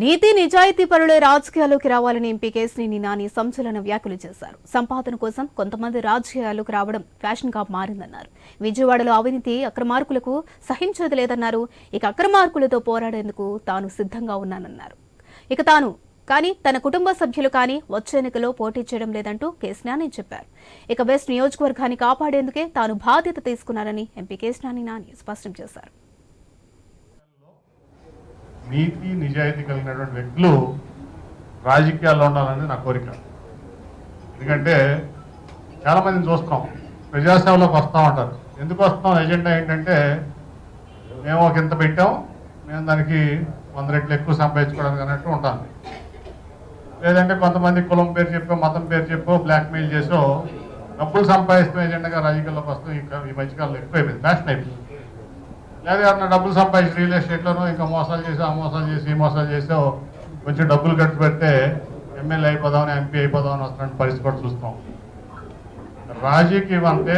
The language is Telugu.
నీతి నిజాయితీ పరులే రాజకీయాల్లోకి రావాలని ఎంపీ కేసినేని నాని సంచలన వ్యాఖ్యలు చేశారు. సంపాదన కోసం కొంతమంది రాజకీయాల్లోకి రావడం ఫ్యాషన్గా మారిందన్నారు. విజయవాడలో అవినీతి అక్రమార్కులకు సహించేది లేదన్నారు. ఇక అక్రమార్కులతో పోరాడేందుకు తాను సిద్ధంగా ఉన్నానన్నారు. ఇక తాను కానీ తన కుటుంబ సభ్యులు కానీ వచ్చే ఎన్నికలో పోటీ చేయడం లేదంటూ కేసినాని చెప్పారు. ఇక వెస్ట్ నియోజకవర్గాన్ని కాపాడేందుకే తాను బాధ్యత తీసుకున్నారని ఎంపీ కేసినాని నాని స్పష్టం చేశారు. నీతి నిజాయితీ కలిగినటువంటి వ్యక్తులు రాజకీయాల్లో ఉండాలని నా కోరిక. ఎందుకంటే చాలామందిని చూస్తాం. ప్రజాసేవలోకి వస్తూ ఉంటారు. ఎందుకు వస్తాం? ఎజెండా ఏంటంటే మేము ఒక ఇంత పెట్టాం మేము దానికి వంద రెట్లు ఎక్కువ సంపాదించుకోవడానికి అన్నట్టు ఉంటాను లేదంటే కొంతమంది కులం పేరు చెప్పో మతం పేరు చెప్పో బ్లాక్మెయిల్ చేసో డబ్బులు సంపాదిస్తాం ఎజెండాగా రాజకీయాల్లోకి వస్తాం ఇంకా ఈ మధ్యకాలంలో ఎక్కువైపోయింది ఫ్యాషన్ అయిపోయింది. లేదా ఎవరన్నా డబ్బులు సంపాదించి రియల్ ఎస్టేట్లోనూ ఇంకా మోసాలు చేసి ఆ మోసాలు చేసి ఈ మోసాలు చేసో కొంచెం డబ్బులు ఖర్చు పెడితే ఎమ్మెల్యే అయిపోదామని ఎంపీ అయిపోదామని వస్తున్న పరిస్థితి కూడా చూస్తాం రాజకీయం అంటే